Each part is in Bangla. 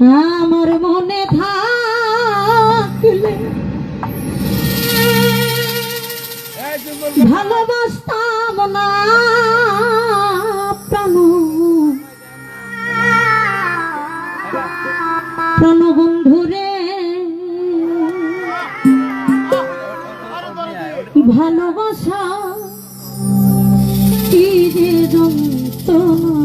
আমার মনে থাকলে ভালোবাসতাম না প্রাণ। ভালোবাসা কি যে যন্ত্রণা।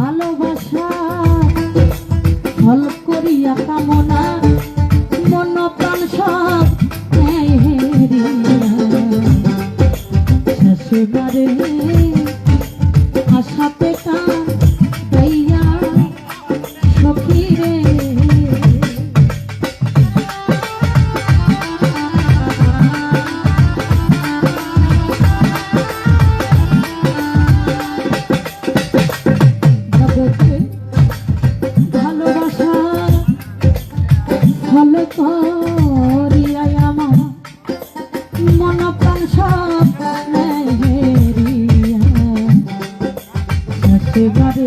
ভালোবাসা একেবারে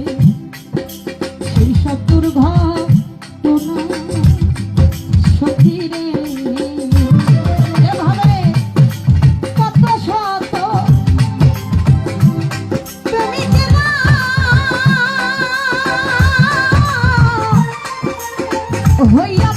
Oh, yeah.